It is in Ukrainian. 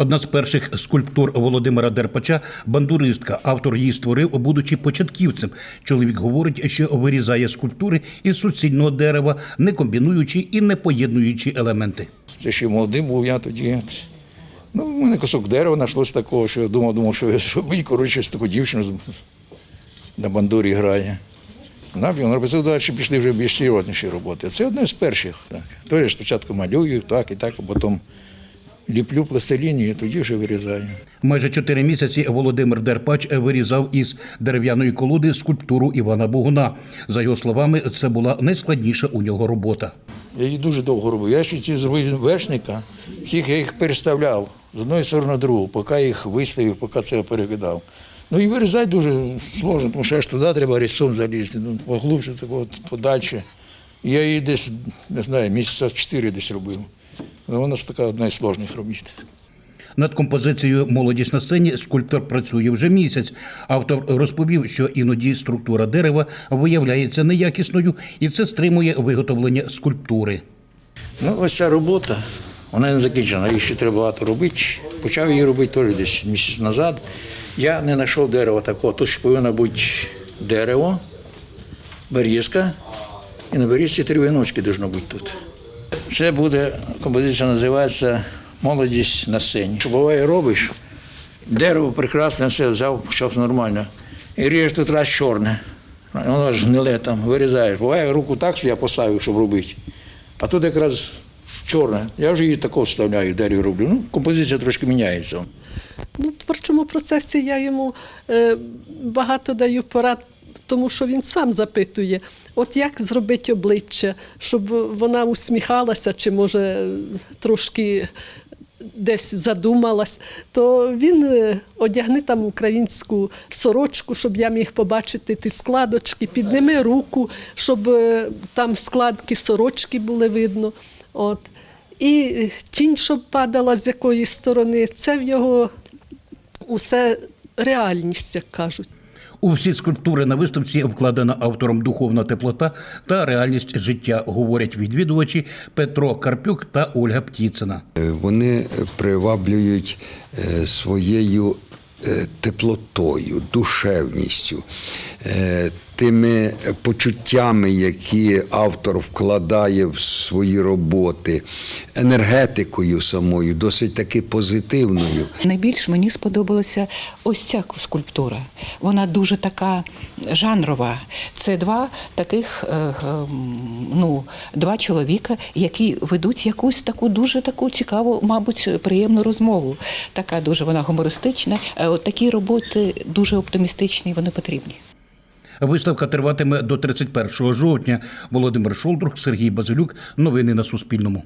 Одна з перших скульптур Володимира Дерпача бандуристка. Автор її створив, будучи початківцем. Чоловік говорить, що вирізає скульптури із суцільного дерева, не комбінуючи і не поєднуючи елементи. Це ще молодим був я тоді. Ну, в мене кусок дерева знайшлося такого, що я думав, думав, що я зробити, коротше, таку дівчину на бандурі грає. Написав, далі пішли вже більш серйозніші роботи. Це одне з перших. Так. То я спочатку малюю, так і так, а потім ліплю пластиліні і тоді вже вирізаю. Майже чотири місяці Володимир Дерпач вирізав із дерев'яної колоди скульптуру Івана Богуна. За його словами, це була найскладніша у нього робота. Я її дуже довго робив. Я ще ці зробив вершника, всіх я їх переставляв з одної сторони на другу, поки їх виставив, поки це перекидав. Ну і вирізати дуже сложно, тому що аж туди треба різцом залізти, ну, поглубше, так от, подальше. Я її десь, не знаю, місяця чотири десь робив. Ну, вона ж така одна із сложних робіт. Над композицією Молодість на сцені скульптор працює вже місяць. Автор розповів, що іноді структура дерева виявляється неякісною, і це стримує виготовлення скульптури. Ну, ось ця робота, вона не закінчена, її ще треба багато робити. Почав її робити теж десь місяць назад. Я не знайшов дерева такого. Тут ще повинно бути дерево, берізка, і на берізці три віночки повинно бути тут. Це буде, композиція називається Молодість на сцені. Буває, робиш, дерево прекрасне, все взяв, почав нормально. І ріжеш тут раз чорне. Воно ж гниле там, вирізаєш. Буває, руку так я поставив, щоб робити. А тут якраз чорне. Я вже її тако вставляю, дереві роблю. Ну, композиція трошки міняється. Ну, в творчому процесі я йому е, багато даю порад, тому що він сам запитує, от як зробити обличчя, щоб вона усміхалася, чи може трошки десь задумалась, то він е, одягне там українську сорочку, щоб я міг побачити ті складочки, підніми руку, щоб е, там складки сорочки були видно. От. І тінь, щоб падала з якоїсь сторони, це в його усе реальність, як кажуть. У всі скульптури на виставці вкладена автором духовна теплота та реальність життя, говорять відвідувачі Петро Карпюк та Ольга Птіцина. Е, Вони приваблюють е, своєю е, теплотою, душевністю, тими почуттями, які автор вкладає в свої роботи, енергетикою самою, досить таки позитивною. Найбільш мені сподобалася ось ця скульптура. Вона дуже така жанрова. Це два таких е, е, ну, два чоловіка, які ведуть якусь таку дуже таку цікаву, мабуть, приємну розмову. Така дуже вона гумористична. Е, От такі роботи дуже оптимістичні, вони потрібні. Виставка триватиме до 31 жовтня. Володимир Шолдрух, Сергій Базилюк. Новини на Суспільному.